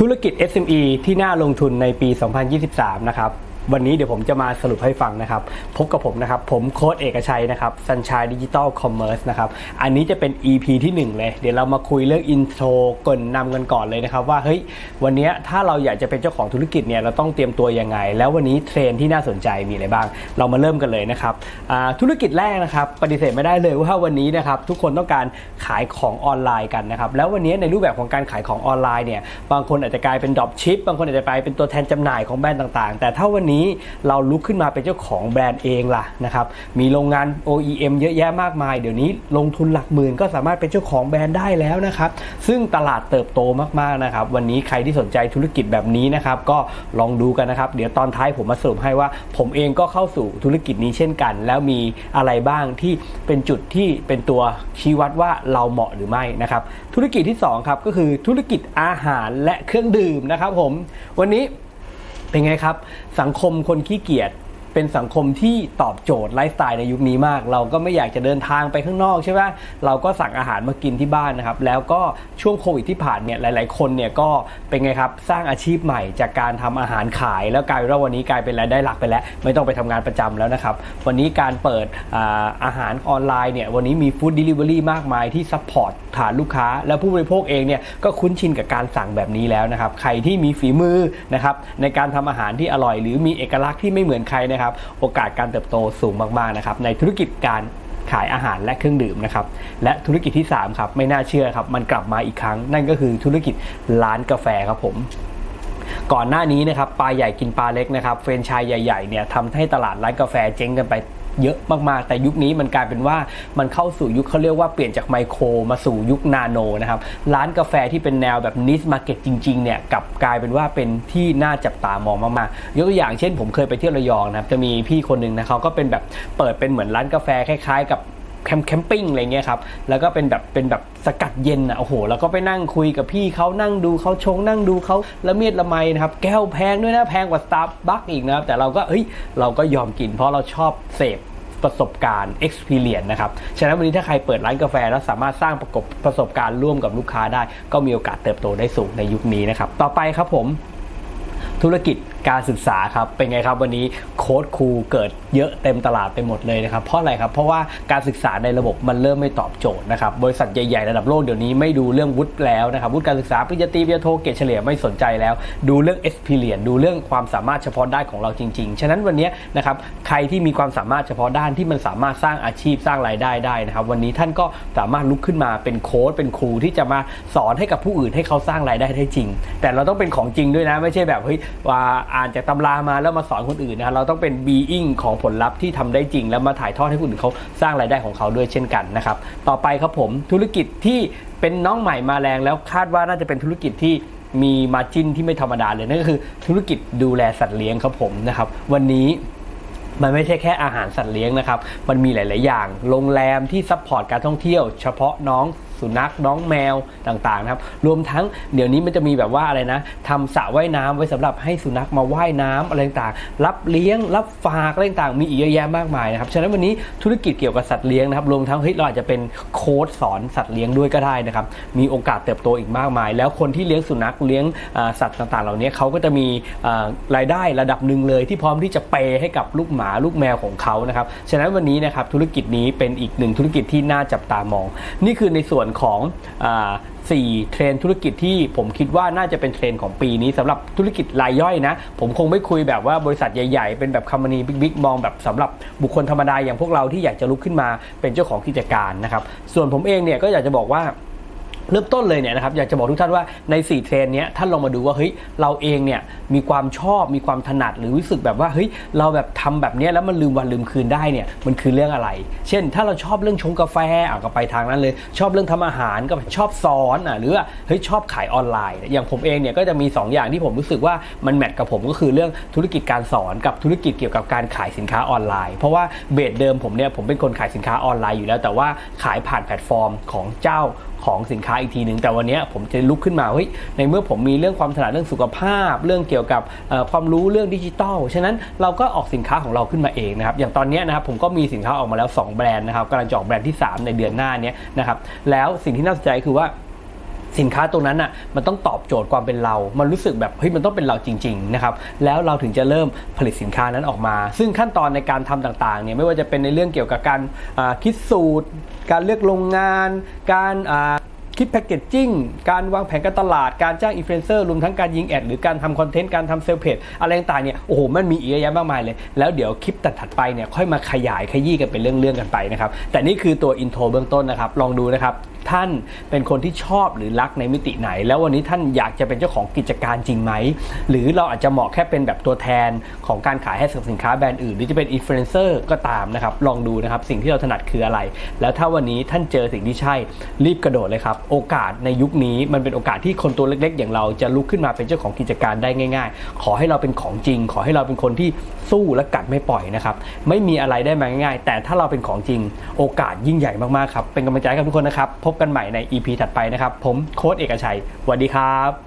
ธุรกิจ SME ที่น่าลงทุนในปี 2023 นะครับ วันนี้เดี๋ยวผมจะมาสรุปให้ฟังนะครับ พบกับผมนะครับ ผมโค้ดเอกชัยนะครับสัญชัยดิจิตอลคอมเมอร์สนะครับ อันนี้จะเป็น EP ที่ 1 เลย เดี๋ยวเรามาคุยเรื่องอินโทรก่อนนำกันก่อนเลยนะครับ ว่าเฮ้ยวันนี้ถ้าเราอยากจะเป็นเจ้าของธุรกิจเนี่ยเราต้องเตรียมตัวยังไง แล้ววันนี้เทรนที่น่าสนใจมีอะไรบ้าง เรามาเริ่มกันเลยนะครับธุรกิจแรกนะครับปฏิเสธไม่ได้เลยว่าวันนี้นะครับทุกคนต้องการขายของออนไลน์กันนะครับแล้ววันนี้ในรูปแบบของการขายของออนไลน์เนี่ยบางคนอาจจะกลายเป็นดรอปชิปบางคนอาจจะกลายเป็นตัวแทนจำหน่ายของแบรนด์ต่างๆ แต่ถ้าวันนี้เราลุกขึ้นมาเป็นเจ้าของแบรนด์เองล่ะนะครับมีโรงงาน OEM เยอะแยะมากมาย เดี๋ยวนี้ลงทุนหลักหมื่นก็สามารถเป็นเจ้าของแบรนด์ได้แล้วนะครับซึ่งตลาดเติบโตมากๆนะครับวันนี้ใครที่สนใจธุรกิจแบบนี้นะครับก็ลองดูกันนะครับ เดี๋ยวตอนท้ายผมมาสรุปให้ว่า ผมเองก็เข้าสู่ธุรกิจนี้เช่นกัน แล้วมีอะไรบ้างที่เป็นจุดที่เป็นตัวชี้วัดว่าเราเหมาะหรือไม่นะครับธุรกิจที่สองครับก็คือธุรกิจอาหารและเครื่องดื่มนะครับผมวันนี้ เป็นไงครับ สังคมคนขี้เกียจ เป็นสังคมที่ตอบโจทย์ไลฟ์สไตล์ในยุคนี้มาก เราก็ไม่อยากจะเดินทางไปข้างนอกใช่ไหมเราก็สั่งอาหารมากินที่บ้านนะครับแล้วก็ช่วงโควิดที่ผ่านเนี่ยหลาย ๆ คนเนี่ยก็เป็นไงครับสร้างอาชีพใหม่จากการทำอาหารขาย แล้วกลายเป็นว่าวันนี้กลายเป็นรายได้หลักไปแล้ว ไม่ต้องไปทำงานประจำแล้วนะครับ วันนี้การเปิดอาอาหารออนไลน์เนี่ยวันนี้มีฟู้ดเดลิเวอรี่มากมายที่ซัพพอร์ตฐานลูกค้า และผู้บริโภคเองเนี่ยก็คุ้นชินกับการสั่งแบบนี้แล้วนะครับใครที่มีฝีมือนะครับในการทำอาหารที่อร่อย หรือมีเอกลักษณ์ที่ไม่เหมือนใครนะครับโอกาสการเติบโตสูงมากๆนะครับในธุรกิจการขายอาหารและเครื่องดื่มนะครับและธุรกิจที่3ครับไม่น่าเชื่อครับมันกลับมาอีกครั้ง นั่นก็คือธุรกิจร้านกาแฟครับผมก่อนหน้านี้นะครับปลาใหญ่กินปลาเล็กนะครับเฟรนชายใหญ่ๆเนี่ยทำให้ตลาดร้านกาแฟเจ๊งกันไป เยอะมากๆ แต่ยุคนี้มันกลายเป็นว่ามันเข้าสู่ยุคเขาเรียกว่าเปลี่ยนจากไมโครมาสู่ยุคนาโนนะครับ ร้านกาแฟที่เป็นแนวแบบนิสมาร์เก็ตจริงๆเนี่ยกับกลายเป็นว่าเป็นที่น่าจับตามองมากๆ ยกตัวอย่างเช่นผมเคยไปเที่ยวระยองนะครับจะมีพี่คนหนึ่งนะเขาก็เป็นแบบเปิดเป็นเหมือนร้านกาแฟคล้ายๆ กับแคมป์แคมปิ้งอะไรเงี้ยครับ แล้วก็เป็นแบบเป็นแบบสกัดเย็นอะ โอ้โห แล้วก็ไปนั่งคุยกับพี่เขานั่งดูเขาชงนั่งดูเขาละเมียดละไมนะครับ แก้วแพงด้วยนะ แพงกว่าสตาร์บัคอีกนะครับ แต่เราก็เฮ้ย เราก็ยอมกินเพราะเราชอบเสพ ประสบการณ์ experience นะครับ ฉะนั้นวันนี้ถ้าใครเปิดร้านกาแฟแล้วสามารถสร้างประกบประสบการณ์ร่วมกับลูกค้าได้ ก็มีโอกาสเติบโตได้สูงในยุคนี้นะครับ ต่อไปครับผมธุรกิจ การศึกษาครับเป็นไงครับวันนี้โค้ดครูเกิดเยอะเต็มตลาดไปหมดเลยนะครับเพราะอะไรครับเพราะว่าการศึกษาในระบบมันเริ่มไม่ตอบโจทย์นะครับบริษัทใหญ่ๆระดับโลกเดี๋ยวนี้ไม่ดูเรื่องวุฒิแล้วนะครับวุฒิการศึกษาปริญญาตรีปริญญาโทเกรดเฉลี่ยไม่สนใจแล้ว ดูเรื่อง experience ดูเรื่องความสามารถเฉพาะด้านของเราจริง ๆ ฉะนั้นวันนี้นะครับใครที่มีความสามารถเฉพาะด้านที่มันสามารถสร้างอาชีพสร้างรายได้ได้นะครับวันนี้ท่านก็สามารถลุกขึ้นมาเป็นโค้ดเป็นครูที่จะมาสอนให้กับผู้อื่นให้เขาสร้างรายได้ได้จริง แต่เราต้องเป็นของจริงด้วยนะไม่ใช่แบบเฮ้ยว่าอ่านจากตำรามาแล้วมาสอนคนอื่นนะเราต้องเป็น being ของผลลัพธ์ที่ทำได้จริง แล้วมาถ่ายทอดให้คนอื่นเขาสร้างรายได้ของเขาด้วยเช่นกันนะครับต่อไปครับผมธุรกิจที่เป็นน้องใหม่มาแรงแล้วคาดว่าน่าจะเป็นธุรกิจที่มีมาจินที่ไม่ธรรมดาเลยนั่นก็คือธุรกิจดูแลสัตว์เลี้ยงครับผมนะครับวันนี้มันไม่ใช่แค่อาหารสัตว์เลี้ยงนะครับ มันมีหลาย ๆ อย่าง โรงแรมที่ซัพพอร์ตการท่องเที่ยว เฉพาะน้อง สุนัขน้องแมวต่างๆนะครับ รวมทั้งเดี๋ยวนี้มันจะมีแบบว่าอะไรนะทำสระว่ายน้ำไว้สำหรับให้สุนัขมาว่ายน้ำอะไรต่างๆรับเลี้ยง รับฝากอะไรต่างๆมีอีกเยอะแยะมากมายนะครับฉะนั้นวันนี้ธุรกิจเกี่ยวกับสัตว์เลี้ยงนะครับรวมทั้งเฮ้ยเราอาจจะเป็นโค้ดสอนสัตว์เลี้ยงด้วยก็ได้นะครับมีโอกาสเติบโตอีกมากมาย แล้วคนที่เลี้ยงสุนัขเลี้ยงสัตว์ต่างๆ เหล่านี้เขาก็จะมีรายได้ระดับหนึ่งเลยที่พร้อมที่จะเปย์ให้กับลูกหมาลูกแมวของเขานะครับฉะนั้นวันนี้นะครับธุรกิจนี้เป็นอีกหนึ่งธุรกิจที่น่าจับตามอง นี่คือในส่วนของอาสี่เทรนธุรกิจที่ผมคิดว่าน่าจะเป็นเทรนของปีนี้สำหรับธุรกิจรายย่อยนะ ผมคงไม่คุยแบบว่าบริษัทใหญ่ๆ เป็นแบบคัมมานีบิ๊กๆ มองแบบสำหรับบุคคลธรรมดาอย่างพวกเราที่อยากจะลุกขึ้นมาเป็นเจ้าของกิจการนะครับ ส่วนผมเองเนี่ยก็อยากจะบอกว่า เริ่มต้นเลยเนี่ยนะครับอยากจะบอกทุกท่านว่าใน 4 เทรนนี้ท่านลองมาดูว่าเฮ้ยเราเองเนี่ยมีความชอบมีความถนัดหรือรู้สึกแบบว่าเฮ้ยเราแบบทำแบบนี้แล้วมันลืมวันลืมคืนได้เนี่ยมันคือเรื่องอะไร เช่น ถ้าเราชอบเรื่องชงกาแฟอะก็ไปทางนั้นเลย ชอบเรื่องทำอาหารก็ชอบสอนอะหรือว่าเฮ้ยชอบขายออนไลน์ อย่างผมเองเนี่ยก็จะมี 2 อย่างที่ผมรู้สึกว่ามันแมทกับผมก็คือเรื่องธุรกิจการสอนกับธุรกิจเกี่ยวกับการขายสินค้าออนไลน์ เพราะว่าเบสเดิมผมเนี่ยผมเป็นคนขายสินค้าออนไลน์อยู่แล้ว แต่ว่าขายผ่านแพลตฟอร์มของเจ้า ของสินค้าอีกทีหนึ่งแต่วันนี้ผมจะลุกขึ้นมาเฮ้ยในเมื่อผมมีเรื่องความถนัดเรื่องสุขภาพ เรื่องเกี่ยวกับความรู้เรื่องดิจิตอลฉะนั้นเราก็ออกสินค้าของเราขึ้นมาเองนะครับอย่างตอนนี้นะครับผมก็มีสินค้าออกมาแล้ว 2 แบรนด์นะครับกำลังจะออกแบรนด์ที่ 3 ในเดือนหน้านี้นะครับแล้วสิ่งที่น่าสนใจคือว่า สินค้าตรงนั้นอะมันต้องตอบโจทย์ความเป็นเรา มันรู้สึกแบบเฮ้ยมันต้องเป็นเราจริงๆนะครับแล้วเราถึงจะเริ่มผลิตสินค้านั้นออกมา ซึ่งขั้นตอนในการทำต่างๆเนี่ยไม่ว่าจะเป็นในเรื่องเกี่ยวกับการคิดสูตร การเลือกโรงงาน การคิดแพคเกจจิ้ง การวางแผนการตลาด การจ้างอินฟลูเอนเซอร์ รวมทั้งการยิงแอด หรือการทำคอนเทนต์ การทำเซลล์เพจอะไรต่างๆเนี่ย โอ้โห มันมีอีกเยอะแยะมากมายเลย แล้วเดี๋ยวคลิปถัดไปเนี่ย ค่อยมาขยายขยี้กันเป็นเรื่องๆกันไปนะครับ แต่นี่คือตัวอินโทรเบื้องต้นนะครับ ลองดูนะครับ ท่านเป็นคนที่ชอบหรือรักในมิติไหน แล้ววันนี้ท่านอยากจะเป็นเจ้าของกิจการจริงไหม หรือเราอาจจะเหมาะแค่เป็นแบบตัวแทนของการขายให้กับสินค้าแบรนด์อื่น หรือจะเป็นอินฟลูเอนเซอร์ก็ตามนะครับ ลองดูนะครับ สิ่งที่เราถนัดคืออะไร แล้วถ้าวันนี้ท่านเจอสิ่งที่ใช่รีบกระโดดเลยครับ โอกาสในยุคนี้มันเป็นโอกาสที่คนตัวเล็ก ๆ อย่างเราจะลุกขึ้นมาเป็นเจ้าของกิจการได้ง่าย ๆ ขอให้เราเป็นของจริง ขอให้เราเป็นคนที่สู้และกัดไม่ปล่อยนะครับไม่มีอะไรได้มาง่ายๆ แต่ถ้าเราเป็นของจริง โอกาสยิ่งใหญ่มากๆครับเป็นกำลังใจกับทุกคนนะครับพบกันใหม่ใน EP ถัดไปนะครับ ผมโค้ดเอกชัยสวัสดีครับ